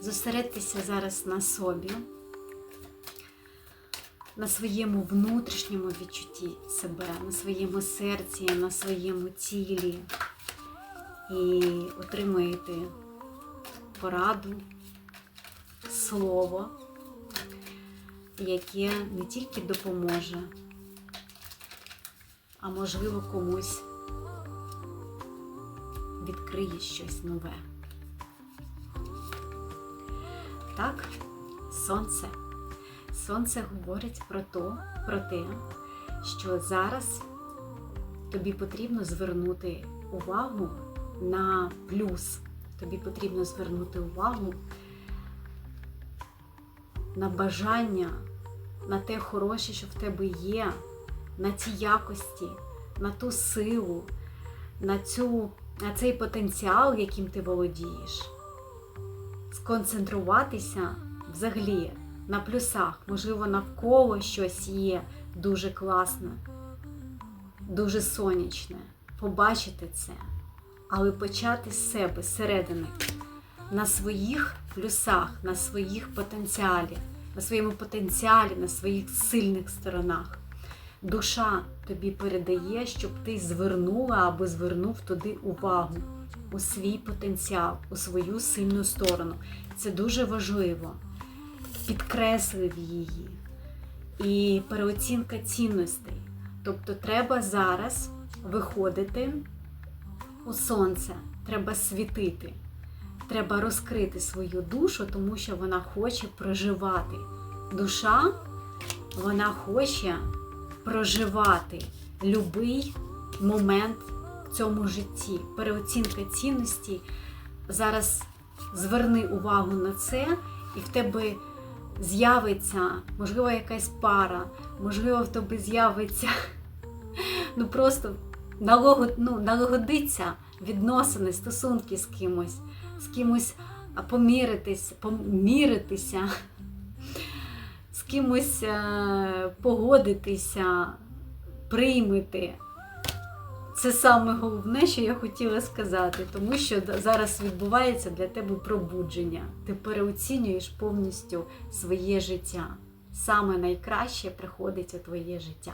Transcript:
Зосередьтеся зараз на собі, на своєму внутрішньому відчутті себе, на своєму серці, на своєму тілі. І отримуєте пораду, слово, яке не тільки допоможе, а можливо комусь відкриє щось нове. Так, сонце. Сонце говорить про, то, про те, що зараз тобі потрібно звернути увагу на плюс. Тобі потрібно звернути увагу на бажання, на те хороше, що в тебе є, на ті якості, на ту силу, на, цю, на цей потенціал, яким ти володієш. Сконцентруватися взагалі на плюсах, можливо, навколо щось є дуже класне, дуже сонячне. Побачити це, але почати з себе зсередини, на своїх плюсах, на своїх потенціалі, на своєму потенціалі, на своїх сильних сторонах. Душа тобі передає, щоб ти звернула або звернув туди увагу у свій потенціал, у свою сильну сторону. Це дуже важливо. Підкреслив її. І переоцінка цінностей. Тобто треба зараз виходити у сонце, треба світити, треба розкрити свою душу, тому що вона хоче проживати. Душа, вона хоче проживати любий момент в цьому житті. Переоцінка цінності. Зараз зверни увагу на це, і в тебе з'явиться, можливо, якась пара, можливо, в тебе з'явиться ну просто ну, налагодиться відносини, стосунки з кимось, з кимось поміритись, поміритися, кимось е, погодитися, приймити. Це саме головне, що я хотіла сказати, тому що зараз відбувається для тебе пробудження. Ти переоцінюєш повністю своє життя. Саме найкраще приходить у твоє життя.